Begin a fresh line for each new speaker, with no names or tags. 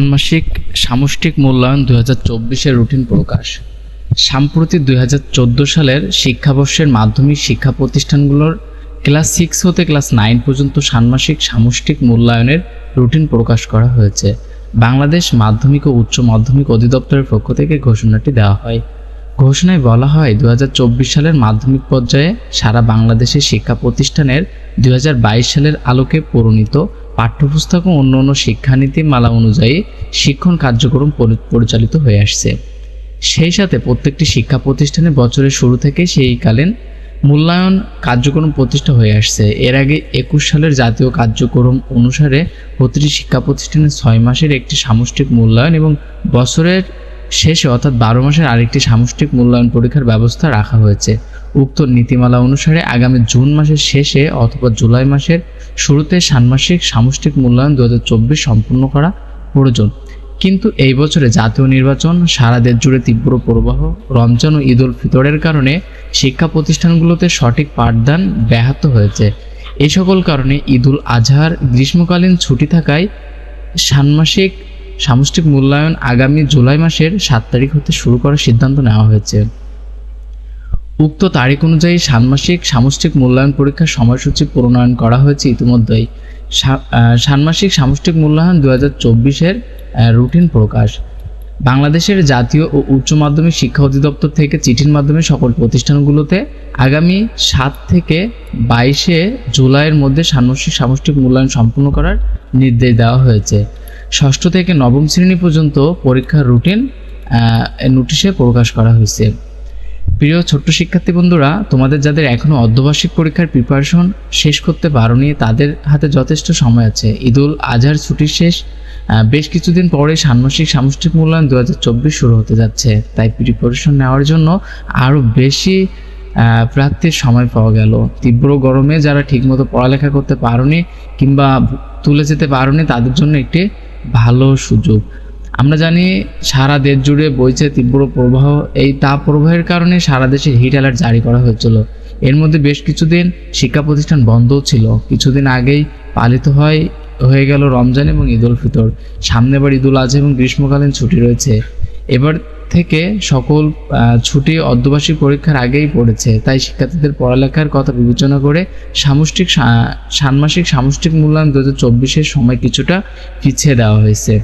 ষান্মাসিক সামষ্টিক মূল্যায়ন দুই হাজার চব্বিশের রুটিন প্রকাশ। সাম্প্রতিক দুই হাজার চোদ্দ সালের শিক্ষাবর্ষের মাধ্যমিক শিক্ষা প্রতিষ্ঠানগুলোর ক্লাস সিক্স হতে ক্লাস নাইন পর্যন্ত ষান্মাসিক সামষ্টিক মূল্যায়নের রুটিন প্রকাশ করা হয়েছে। বাংলাদেশ মাধ্যমিক ও উচ্চ মাধ্যমিক অধিদপ্তরের পক্ষ থেকে ঘোষণাটি দেওয়া হয়। ঘোষণায় বলা হয়, দুই হাজার চব্বিশ সালের মাধ্যমিক পর্যায়ে সারা বাংলাদেশের শিক্ষা প্রতিষ্ঠানের দুই হাজার বাইশ সালের আলোকে পরিণীত পাঠ্যপুস্তক ও অন্য অন্য শিক্ষানীতি মালা অনুযায়ী শিক্ষণ কার্যক্রম পরি- পরিচালিত হয়ে আসছে। সেই সাথে প্রত্যেকটি শিক্ষা প্রতিষ্ঠানে বছরের শুরু থেকে সেই কালীন মূল্যায়ন কার্যক্রম প্রতিষ্ঠা হয়ে আসছে। এর আগে একুশ সালের জাতীয় কার্যক্রম অনুসারে প্রতিটি শিক্ষা প্রতিষ্ঠানে ছয় মাসের একটি সামষ্টিক মূল্যায়ন এবং বছরের শেষে অর্থাৎ বারো মাসের আরেকটি সামষ্টিক মূল্যায়ন পরীক্ষার ব্যবস্থা রাখা হয়েছে। উক্ত নীতিমালা অনুসারে আগামী জুন মাসের শেষে অথবা জুলাই মাসের শুরুতে ষান্মাসিক সামষ্টিক মূল্যায়ন দু হাজার চব্বিশ সম্পূর্ণ করা প্রয়োজন। কিন্তু এই বছরে জাতীয় নির্বাচন, সারা দেশ জুড়ে তীব্র প্রবাহ, রমজান ও ঈদ উল ফিতরের কারণে শিক্ষা প্রতিষ্ঠানগুলোতে সঠিক পাঠদান ব্যাহত হয়েছে। এই সকল কারণে ঈদ উল আজহার গ্রীষ্মকালীন ছুটি থাকায় ষান্মাসিক সামষ্টিক মূল্যায়ন আগামী জুলাই মাসের সাত তারিখ হতে শুরু করার সিদ্ধান্ত নেওয়া হয়েছে। উক্ত তারিখ অনুযায়ী ষান্মাসিক সামষ্টিক মূল্যায়ন পরীক্ষার সময়সূচি প্রণয়ন করা হয়েছে ইতিমধ্যেই। ষান্মাসিক সামষ্টিক মূল্যায়ন দু হাজার চব্বিশের রুটিন প্রকাশ। বাংলাদেশের জাতীয় ও উচ্চ মাধ্যমিক শিক্ষা অধিদপ্তর থেকে চিঠির মাধ্যমে সকল প্রতিষ্ঠানগুলোতে আগামী সাত থেকে বাইশে জুলাইয়ের মধ্যে ষান্মাসিক সামষ্টিক মূল্যায়ন সম্পূর্ণ করার নির্দেশ দেওয়া হয়েছে। ষষ্ঠ থেকে নবম শ্রেণি পর্যন্ত পরীক্ষার রুটিন নোটিশে প্রকাশ করা হয়েছে। প্রিয় ছোট্ট শিক্ষার্থী বন্ধুরা, তোমাদের যাদের এখনও অর্ধবার্ষিক পরীক্ষার প্রিপারেশন শেষ করতে পারোনি, তাদের হাতে যথেষ্ট সময় আছে। ঈদুল আজহার ছুটির শেষ বেশ কিছুদিন পরে ষান্মাসিক সামষ্টিক মূল্যায়ন দু হাজার চব্বিশ শুরু হতে যাচ্ছে। তাই প্রিপারেশন নেওয়ার জন্য আরও বেশি প্রার্থীর সময় পাওয়া গেল। তীব্র গরমে যারা ঠিকমতো পড়ালেখা করতে পারোনি কিংবা তুলে যেতে পারোনি, তাদের জন্য একটি ভালো সুযোগ। আমরা জানি সারা দেশ জুড়ে বইছে তীব্র প্রবাহ। এই তাপ প্রবাহের কারণে সারা দেশে হিট অ্যালার্ট জারি করা হয়েছিল। এর মধ্যে বেশ কিছুদিন শিক্ষা প্রতিষ্ঠান বন্ধও ছিল। কিছুদিন আগেই পালিত হয়, হয়ে গেল রমজান এবং ঈদ উল ফিতর। সামনে এবার ঈদ উল আজহা এবং গ্রীষ্মকালীন ছুটি রয়েছে। এবার থেকে সকল ছুটি অর্ধবার্ষিক পরীক্ষার আগেই পড়েছে। তাই শিক্ষার্থীদের পড়ালেখার কথা বিবেচনা করে সামষ্টিক ষান্মাসিক সামষ্টিক মূল্যায়ন দু হাজার চব্বিশের সময় কিছুটা পিছিয়ে দেওয়া হয়েছে।